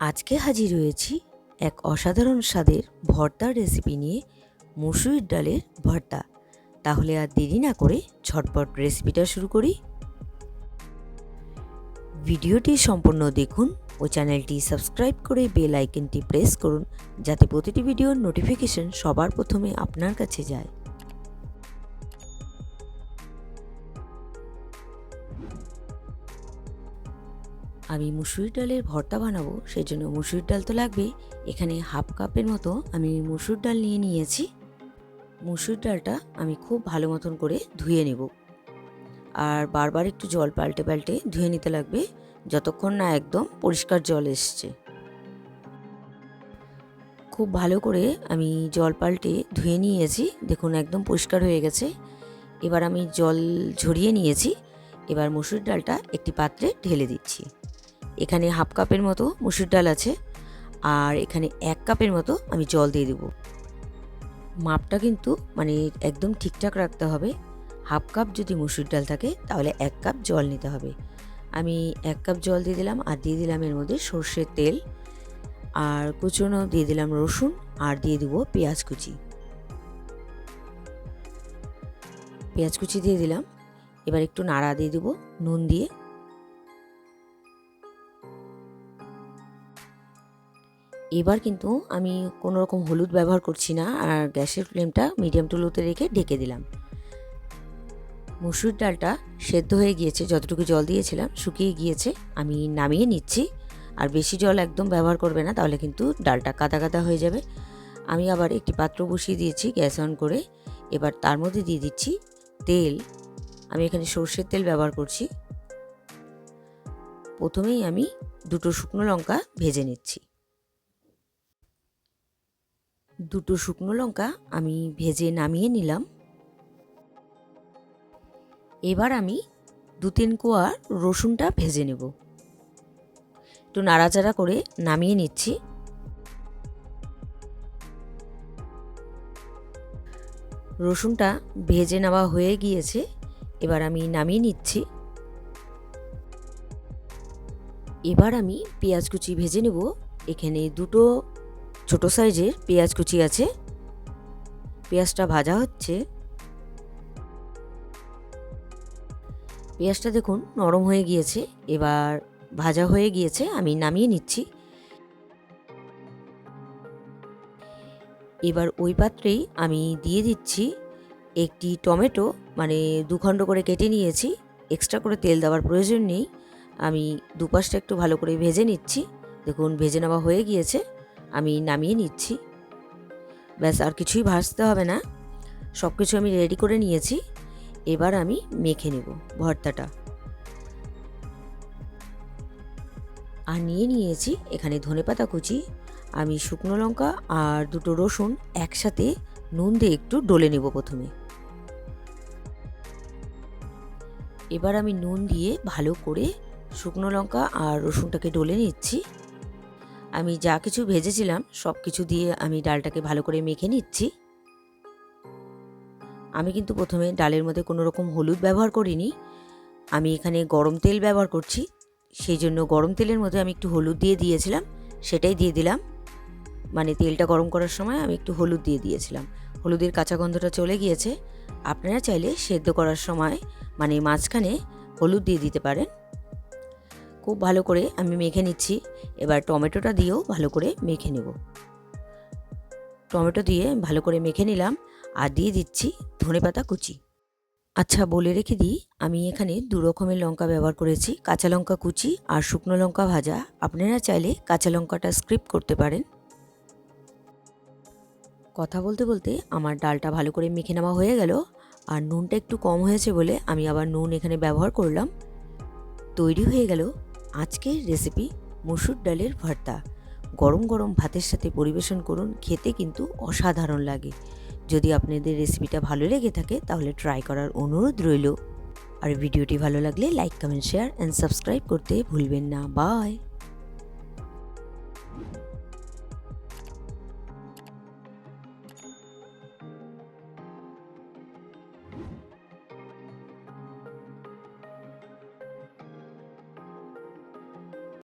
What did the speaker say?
আজকে হাজির হয়েছি এক অসাধারণ স্বাদের ভর্তার রেসিপি নিয়ে মুসুরির ডালের ভর্তা। তাহলে আর দেরি না করে ঝটপট রেসিপিটা শুরু করি। ভিডিওটি সম্পূর্ণ দেখুন ও চ্যানেলটি সাবস্ক্রাইব করে বেল আইকনটি প্রেস করুন, যাতে প্রতিটি ভিডিওর নোটিফিকেশন সবার প্রথমে আপনার কাছে যায়। আমি মুসুরির ডালের ভর্তা বানাবো সেই জন্য মুসুরির ডাল তো লাগবেই। এখানে হাফ কাপের মতো আমি মুসুর ডাল নিয়ে নিয়েছি। মুসুর ডালটা আমি খুব ভালো মতন করে ধুয়ে নেব। আর বারবার একটু জল পাল্টে পাল্টে ধুয়ে নিতে লাগবে, যতক্ষণ না একদম পরিষ্কার জল এসছে। খুব ভালো করে আমি জল পাল্টে ধুয়ে নিয়েছি, দেখুন একদম পরিষ্কার হয়ে গেছে। এবার আমি জল ঝরিয়ে নিয়েছি, এবার মুসুর ডালটা একটি পাত্রে ঢেলে দিচ্ছি। এখানে হাফ কাপের মতো মুসুর ডাল আছে, আর এখানে এক কাপের মতো আমি জল দিয়ে দেবো। মাপটা কিন্তু মানে একদম ঠিকঠাক রাখতে হবে। হাফ কাপ যদি মুসুর ডাল থাকে, তাহলে এক কাপ জল নিতে হবে। আমি এক কাপ জল দিয়ে দিলাম, আর দিয়ে দিলাম এর মধ্যে সর্ষের তেল, আর কুচনো দিয়ে দিলাম রসুন, আর দিয়ে দেবো পেঁয়াজ কুচি। পেঁয়াজ কুচি দিয়ে দিলাম। এবার একটু নাড়া দিয়ে দেবো, নুন দিয়ে। এবার কিন্তু আমি কোনো রকম হলুদ ব্যবহার করছি না আর গ্যাসের ফ্লেমটা মিডিয়াম টু লোতে রেখে ঢেকে দিলাম। মুসুর ডালটা সেদ্ধ হয়ে গিয়েছে, যতটুকু জল দিয়েছিলাম, শুকিয়ে গিয়েছে, আমি নামিয়ে নিচ্ছি। আর বেশি জল একদম ব্যবহার করবে না, তাহলে কিন্তু ডালটা কাদা কাদা হয়ে যাবে। আমি আবার একটি পাত্র বসিয়ে দিয়েছি গ্যাস অন করে। এবার তার মধ্যে দিয়ে দিচ্ছি তেল। আমি এখানে সর্ষের তেল ব্যবহার করছি। প্রথমেই আমি দুটো শুকনো লঙ্কা ভেজে নিচ্ছি। দুটো শুকনো লঙ্কা আমি ভেজে নামিয়ে নিলাম। এবার আমি দু তিন কোয়া রসুনটা ভেজে নেব। একটু নাড়াচাড়া করে নামিয়ে নিচ্ছি। রসুনটা ভেজে নেওয়া হয়ে গিয়েছে, এবার আমি নামিয়ে নিচ্ছি। এবার আমি পেঁয়াজ কুচি ভেজে নেব। এখানে দুটো ছোট সাইজের পেঁয়াজ কুচি আছে। পেঁয়াজটা ভাজা হচ্ছে। পেঁয়াজটা দেখুন নরম হয়ে গিয়েছে, এবার ভাজা হয়ে গিয়েছে, আমি নামিয়ে নিচ্ছি। এবার ওই পাত্রেই আমি দিয়ে দিচ্ছি একটি টমেটো মানে দুখণ্ড করে কেটে নিয়েছি, এক্সট্রা করে তেল দেওয়ার প্রয়োজন নেই। আমি দুপাশটা একটু ভালো করে ভেজে নিচ্ছি। দেখুন, ভেজে নেওয়া হয়ে গিয়েছে। আমি নামিয়ে নিচ্ছি। ব্যাস, আর কিছুই ভাজতে হবে না। সব কিছু আমি রেডি করে নিয়েছি। এবার আমি মেখে নেব ভর্তাটা। আর নিয়ে নিয়েছি এখানে ধনেপাতা কুচি, আমি শুকনো লঙ্কা আর দুটো রসুন একসাথে নুন দিয়ে একটু ডলে নেব প্রথমে। এবার আমি নুন দিয়ে ভালো করে শুকনো লঙ্কা আর রসুনটাকে ডলে নিচ্ছি। আমি যা কিছু ভেজেছিলাম সব কিছু দিয়ে আমি ডালটাকে ভালো করে মেখে নিচ্ছি। আমি কিন্তু প্রথমে ডালের মধ্যে কোনো রকম হলুদ ব্যবহার করিনি। আমি এখানে গরম তেল ব্যবহার করছি। সেই জন্য গরম তেলের মধ্যে আমি একটু হলুদ দিয়ে দিয়েছিলাম, সেটাই দিয়ে দিলাম। মানে তেলটা গরম করার সময় আমি একটু হলুদ দিয়ে দিয়েছিলাম। হলুদের কাঁচা গন্ধটা চলে গিয়েছে। আপনারা চাইলে সেদ্ধ করার সময় মানে মাঝখানে হলুদ দিয়ে দিতে পারেন। খুব ভালো করে আমি মেখে নিচ্ছি। এবার টমেটোটা দিয়েও ভালো করে মেখে নেব। টমেটো দিয়ে ভালো করে মেখে নিলাম আর দিয়ে দিচ্ছি ধনেপাতা কুচি। আচ্ছা বলে রেখে দিই, আমি এখানে দু রকমের লঙ্কা ব্যবহার করেছি। কাঁচা লঙ্কা কুচি আর শুকনো লঙ্কা ভাজা। আপনারা চাইলে কাঁচা লঙ্কাটা স্ক্রিপ করতে পারেন। কথা বলতে বলতে আমার ডালটা ভালো করে মেখে নেওয়া হয়ে গেল। আর নুনটা একটু কম হয়েছে বলে আমি আবার নুন এখানে ব্যবহার করলাম। তৈরি হয়ে গেল আজকের রেসিপি মসুর ডালের ভর্তা। গরম গরম ভাতের সাথে পরিবেশন করুন, খেতে কিন্তু অসাধারণ লাগে। যদি আপনাদের রেসিপিটা ভালো লেগে থাকে, তাহলে ট্রাই করার অনুরোধ রইল। আর ভিডিওটি ভালো লাগলে like comment share and subscribe করতে ভুলবেন না। বাই